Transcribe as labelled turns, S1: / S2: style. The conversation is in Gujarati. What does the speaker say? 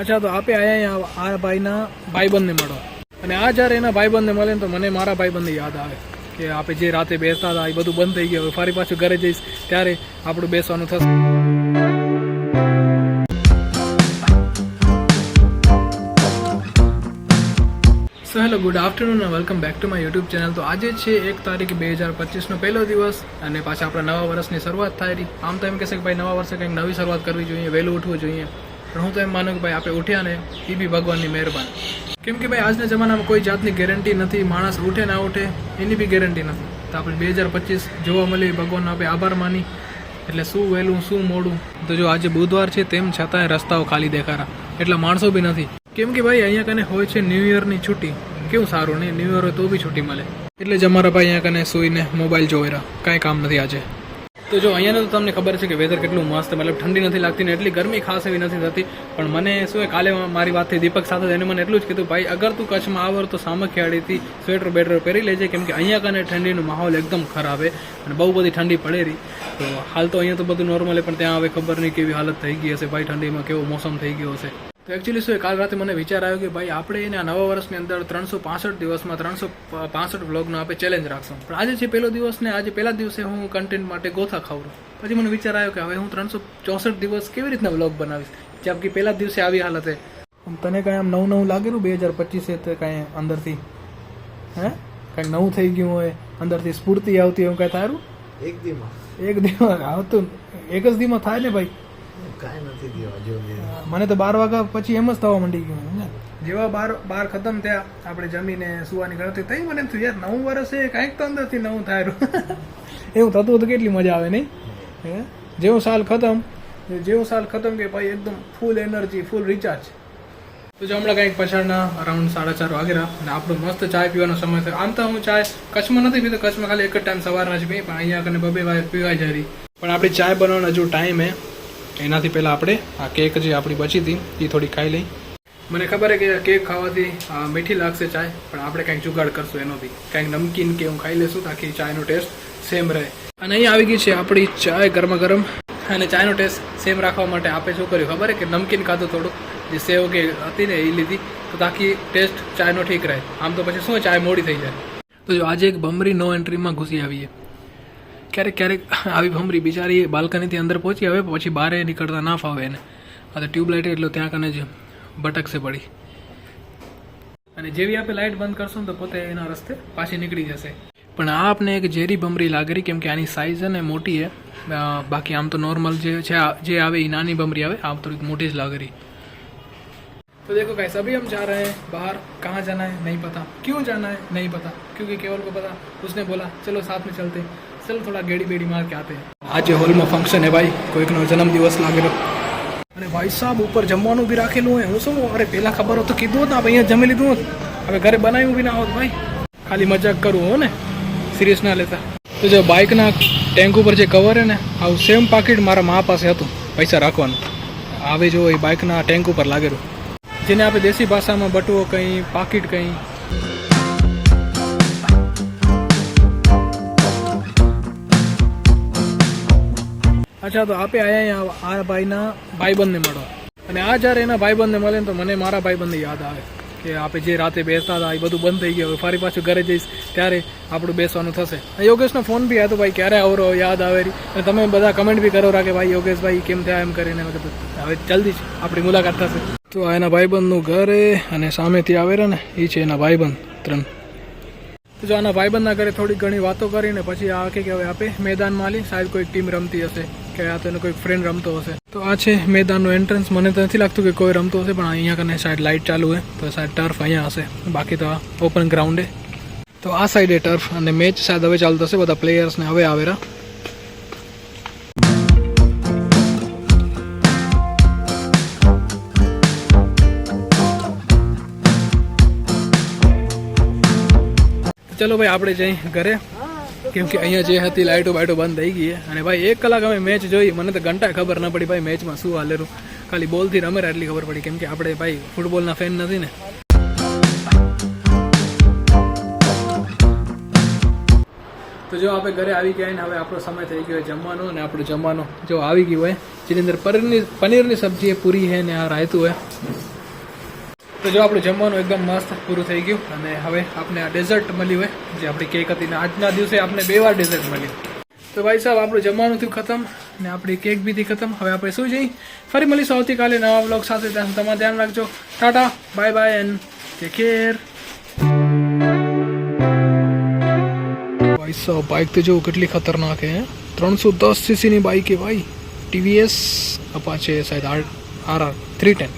S1: અચ્છા, તો આપે આયા આ ભાઈના ભાઈબંધને મળો. અને આ જ્યારે એના ભાઈબંધને મળે ને તો મને મારા ભાઈબંધને યાદ આવે કે આપણે જે રાતે બેસતા હતા, એ બધું બંધ થઈ ગયું. હવે ફરી પાછું ઘરે જઈશ, ત્યારે આપણું બેસવાનું થશે. So hello good afternoon welcome back to my YouTube channel તો આજે છે એક તારીખ બે હજાર પચીસનો પહેલો દિવસ અને પાછા આપણા નવા વર્ષની શરૂઆત થાય આમ તો એમ કહેશે કે ભાઈ નવા વર્ષે કંઈક નવી શરૂઆત કરવી જોઈએ, વહેલું ઉઠવું જોઈએ. પણ હું તો એમ માનું કે ભાઈ આપણે ઉઠ્યા ને એ બી ભગવાનની મહેરબાની. કેમ કે ભાઈ આજના જમાનામાં કોઈ જાતની ગેરંટી નથી, માણસ ઉઠે ના ઉઠે, એની બી ગેરંટી નથી. તો આપણે બે હજાર પચીસ જોવા મળી ભગવાનનો આપણે આભાર માની. એટલે શું વહેલું, શું મોડું? તો જો આજે બુધવાર છે, તેમ છતાંય રસ્તાઓ ખાલી દેખારા. એટલા માણસો બી નથી. કેમ કે ભાઈ અહીંયા કને હોય છે ન્યૂ ઇયરની છૂટી કેવું સારું, નહીં? ન્યૂ ઇયર હોય તો બી છૂટી મળે. એટલે જ અમારા ભાઈ અહીંયા કને સૂઈને મોબાઈલ જોઈ રહ્યા. કાંઈ કામ નથી આજે. તો જો અહીંયાનું તો તમને ખબર છે કે વેધર કેટલું મસ્ત, મતલબ ઠંડી નથી લાગતી ને એટલી ગરમી ખાસ એવી નથી થતી. પણ મને શું કાલે મારી વાત થઈ દીપક સાથે એને મને એટલું જ કીધું, ભાઈ, અગર તું કચ્છમાં આવર તો સામખિયાળીથી સ્વેટર બેટર પહેરી લેજે, કેમ કે અહીંયા કને ઠંડીનો માહોલ એકદમ ખરાબ છે અને બહુ બધી ઠંડી પડે રહી. તો હાલ તો અહીંયા તો બધું નોર્મલ પણ ત્યાં હવે ખબર નહીં કેવી હાલત થઈ ગઈ હશે. ભાઈ, ઠંડીમાં કેવો મોસમ થઈ ગયો હશે. તો એકચ્યુઅલી શું કાલ રાતે મને વિચાર આવ્યો કે ભાઈ આપણે એને આ નવા વર્ષની અંદર ત્રણસો પાસઠ દિવસમાં ત્રણસો પાસઠ વ્લોગનો આપણે ચેલેન્જ રાખશું. પણ આજે છે પહેલો દિવસ ને આજે પહેલા દિવસે હું કન્ટેન્ટ માટે ગોથા ખાવડું પછી મને વિચાર આવ્યો કે હવે હું ત્રણસો ચોસઠ દિવસ કેવી રીતના વ્લોગ બનાવીશ? જેમ કે પહેલા દિવસે આવી હાલત તને કાંઈ આમ નવું નવું લાગેલું બે હજાર પચીસે તો કાંઈ અંદરથી હે? કાંઈક નવું થઈ ગયું હોય અંદરથી સ્ફૂર્તિ આવતી હોય એવું કાંઈ થારું?
S2: એક દીમાં.
S1: એક દીમાં આવતું એક જ દીમાં થાય ને ભાઈ?
S2: કાંઈ નથી દેવા જો
S1: મને તો બાર વાગ્યા પછી એમ જ થવા માંડી ગયું? જેવા બાર બાર ખતમ થયા આપણે જમીને સુવાની ગણતરી થઈ મને એમ થયું યાર નવું વર્ષ છે કાંઈક તો અંદરથી નવું થાય એવું થતું હતું કેટલી મજા આવે નહીં? હે? જેવું સાલ ખતમ જેવું સાલ ખતમ કે ભાઈ એકદમ ફૂલ એનર્જી ફૂલ રિચાર્જ તો જો હમણાં કંઈક પછાડના અરાઉન્ડ સાડા ચાર વાગેરા અને આપણો મસ્ત ચાય પીવાનો સમય થયો. આમ તો હું ચાય કચ્છમાં નથી પીતો કચ્છમાં ખાલી એક જ ટાઈમ સવારના જ પીએ પણ અહીંયા કને બબે વાગે પીવાય જરી રહી પણ આપણી ચાય બનાવવાનો હજુ ટાઈમ હે. એનાથી પહેલાં આપણે આ કેક જે આપણી બચી હતી, એ થોડી ખાઈ લઈ. મને ખબર છે કે કેક ખાવાથી મીઠી લાગશે ચાય, પણ આપણે કંઈક જુગાડ કરશું એનોથી કાંઈક નમકીન કે હું ખાઈ લેશું, તાકી ચાયનો ટેસ્ટ સેમ રહે. અને અહીંયા આવી ગઈ છે આપણી ચાય ગરમા ગરમ અને ચાયનો ટેસ્ટ સેમ રાખવા માટે આપણે શું કર્યું ખબર કે નમકીન ખાધું થોડું જે સેવ કે હતી ને એ લીધી, તો તાકી ટેસ્ટ ચાયનો ઠીક રહે. આમ તો પછી શું ચાય મોડી થઈ જાય? તો જો આજે એક બમરી નો એન્ટ્રીમાં ઘૂસી આવીએ. ક્યારેક ક્યારેક આવી ભમરી બિચારી બાલ્કનીથી અંદર પહોંચી આવે પછી બહાર નીકળતા ના ફાવે એને આ તો ટ્યુબલાઇટ એટલે ત્યાં કને જ ભટકશે પડી અને જેવી આપણે લાઇટ બંધ કરશું ને તો પોતે એના રસ્તે પાછી નીકળી જશે પણ આ આપને એક ઝેરી ભમરી લાગરી કેમ કે આની સાઇઝ છે ને મોટી છે અ, બાકી આમ તો નોર્મલ જે છે આ- જે આવે એ નાની ભમરી આવે આમ થોડીક મોટી જ લાગરી तो देखो गाइस अभी हम जा रहे हैं बाहर कहाँ जाना है नहीं पता क्यों जाना है नहीं पता क्योंकि केवल को पता उसने बोला चलो साथ में चलते ચલો થોડા ગેડી બેડી માર કે આતે આજે હોલમાં ફંક્શન હે ભાઈ. કોઈકનો જન્મદિવસ લાગેલો. અને ભાઈ સાહેબ ઉપર જમવાનું બી રાખેલું હોય. હું શું અરે પહેલાં ખબર હતો તો કીધું હતું ને અહીંયા જમી લીધું હવે ઘરે બનાવ્યું બી ના હોત ભાઈ. ખાલી મજાક કરવું હો ને. સિરિયસ ના લેતા. તો જો બાઇકના ટેન્ક ઉપર જે કવર હે ને, આવું સેમ પાકીટ મારા મા પાસે હતું. પૈસા રાખવાનું. આવે જો એ બાઇકના ટેન્ક ઉપર લાગેલું. જેને આપણે દેશી ભાષામાં બટવો કંઈ, પાકીટ કંઈ અચ્છા, તો આપે અહીંયા આ ભાઈના ભાઈબંધને મળો. અને આ જ્યારે એના ભાઈબંધને મળે ને તો મને મારા ભાઈબંધને યાદ આવે કે આપણે જે રાતે બેસતા હતા, એ બધું બંધ થઈ ગયું. હવે ફરી પાછું ઘરે જઈશ, ત્યારે આપણું બેસવાનું થશે. યોગેશનો ફોન બી હતો ભાઈ, ક્યારે આવરો, યાદ આવે અને તમે બધા કમેન્ટ બી કરો, રાખે ભાઈ, યોગેશભાઈ, કેમ થયા એમ કરીને હવે જલ્દી જ આપણી મુલાકાત થશે. તો એના ભાઈબંધનું ઘર અને સામેથી આવે ને એ છે એના ભાઈબંધ ત્રણ. તો જો આના ભાઈબંધના ઘરે થોડી ઘણી વાતો કરીને પછી આ કે હવે આપે મેદાનમાં આલી સાહેબ કોઈક ટીમ રમતી હશે કે આ તો કોઈક ફ્રેન્ડ રમતો હશે. તો આ છે મેદાનનો એન્ટ્રન્સ મને તો નથી લાગતું કે કોઈ રમતો હશે, પણ અહીંયા કને સાઈડ લાઇટ ચાલુ હોય તો સાઈડ ટર્ફ અહીંયા હશે. બાકી તો આ ઓપન ગ્રાઉન્ડ તો આ સાઈડે ટર્ફ અને મેચ સાહેબ હવે ચાલુ થશે, બધા પ્લેયર્સને હવે આવેરા ચલો ભાઈ, આપણે જઈ ઘરે. કેમ કે અહીંયા જે હતી લાઇટો બાઇટો બંધ થઈ ગઈ અને ભાઈ, એક કલાક અમે મેચ જોઈ. મને તો ઘંટા ખબર ન પડી ભાઈ મેચમાં શું હાલેરું ખાલી બોલથી રમેરા એટલી ખબર પડી. કેમ કે આપણે ભાઈ ફૂટબોલના ફેન નથી ને. તો જો આપણે ઘરે આવી ગયા ને, હવે આપણો સમય થઈ ગયો જમવાનો અને આપણું જમવાનો જો આવી ગયું હોય. જેની અંદર પનીરની પનીરની સબ્જી પૂરી છે ને આ રાયતું હોય તો જો આપણું જમવાનું એકદમ મસ્ત પૂરું થઈ ગયું અને હવે આપણે આ ડેઝર્ટ મળ્યું હોય જે આપણી કેક હતી ને આજના દિવસે આપણે બે વાર ડેઝર્ટ મળ્યું. તો ભાઈ સાહેબ, આપણું જમવાનું થયું ખતમ ને આપણી કેક બી ખતમ. હવે આપણે શું જઈ? ફરી મળીશું આવતીકાલે નવા બ્લોગ સાથે. ત્યાં તમારે ધ્યાન રાખજો. Tata bye bye and take care ભાઈ સાહેબ બાઇક તો જોવું કેટલી ખતરનાક હે. ત્રણસો દસ સીસીની બાઇક એ ભાઈ. ટીવીએસ અપાચે સાહેબ R R R three ten